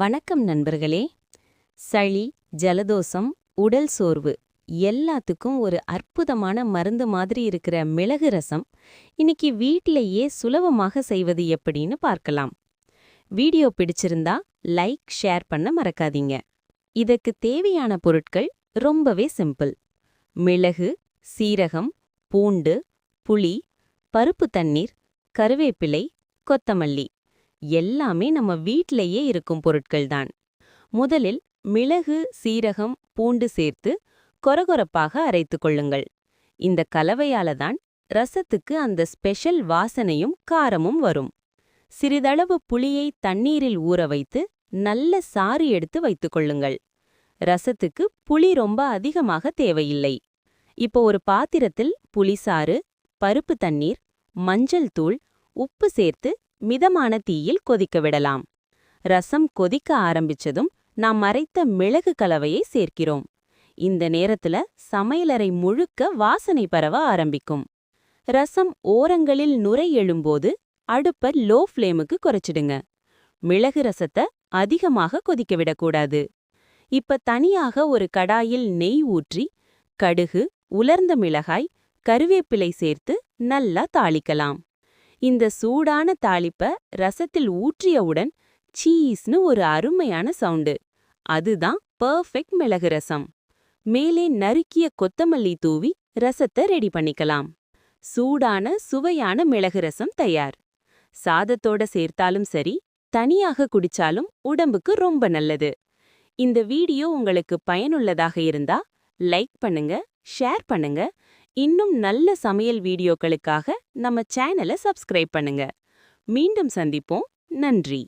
வணக்கம் நண்பர்களே. சளி ஜலதோஷம் உடல் சோர்வு எல்லாத்துக்கும் ஒரு அற்புதமான மருந்து மாதிரி இருக்கிற மிளகு ரசம் இன்னைக்கு வீட்டிலேயே சுலபமாக செய்வது எப்படின்னு பார்க்கலாம். வீடியோ பிடிச்சிருந்தா லைக் ஷேர் பண்ண மறக்காதீங்க. இதற்கு தேவையான பொருட்கள் ரொம்பவே சிம்பிள். மிளகு சீரகம் பூண்டு புளி பருப்பு தண்ணீர் கருவேப்பிலை கொத்தமல்லி. எல்லாமே நம்ம வீட்டிலேயே இருக்கும் பொருட்கள்தான் முதலில் மிளகு சீரகம் பூண்டு சேர்த்து கொரகொரப்பாக அரைத்துக் கொள்ளுங்கள். இந்த கலவையால தான் ரசத்துக்கு அந்த ஸ்பெஷல் வாசனையும் காரமும் வரும். சிறிதளவு புளியை தண்ணீரில் ஊற வைத்து நல்ல சாறு எடுத்து வைத்துக் கொள்ளுங்கள். ரசத்துக்கு புளி ரொம்ப அதிகமாக தேவையில்லை. இப்போ ஒரு பாத்திரத்தில் புளிசாறு பருப்பு தண்ணீர் மஞ்சள் தூள் உப்பு சேர்த்து மிதமான தீயில் கொதிக்க விடலாம். ரசம் கொதிக்க ஆரம்பிச்சதும் நாம் மறைத்த மிளகு கலவையை சேர்க்கிறோம். இந்த நேரத்துல சமையலறை முழுக்க வாசனை பரவ ஆரம்பிக்கும். ரசம் ஓரங்களில் நுரை எழும்போது அடுப்ப லோ ஃப்ளேமுக்கு குறைச்சிடுங்க. மிளகு ரசத்தை அதிகமாக கொதிக்க விடக்கூடாது. இப்ப தனியாக ஒரு கடாயில் நெய் ஊற்றி கடுகு உலர்ந்த மிளகாய் கருவேப்பிலை சேர்த்து நல்லா தாளிக்கலாம். இந்த சூடான தாளிப்ப ரசத்தில் ஊற்றியவுடன் சீஸ்னு ஒரு அருமையான சவுண்டு. அதுதான் பர்ஃபெக்ட் மிளகு ரசம். மேலே நறுக்கிய கொத்தமல்லி தூவி ரசத்தை ரெடி பண்ணிக்கலாம். சூடான சுவையான மிளகு ரசம் தயார். சாதத்தோட சேர்த்தாலும் சரி தனியாக குடிச்சாலும் உடம்புக்கு ரொம்ப நல்லது. இந்த வீடியோ உங்களுக்கு பயனுள்ளதாக இருந்தா லைக் பண்ணுங்க ஷேர் பண்ணுங்க இன்னும் நல்ல சமையல் வீடியோக்களுக்காக நம்ம சேனலை சப்ஸ்கிரைப் பண்ணுங்க. மீண்டும் சந்திப்போம். நன்றி.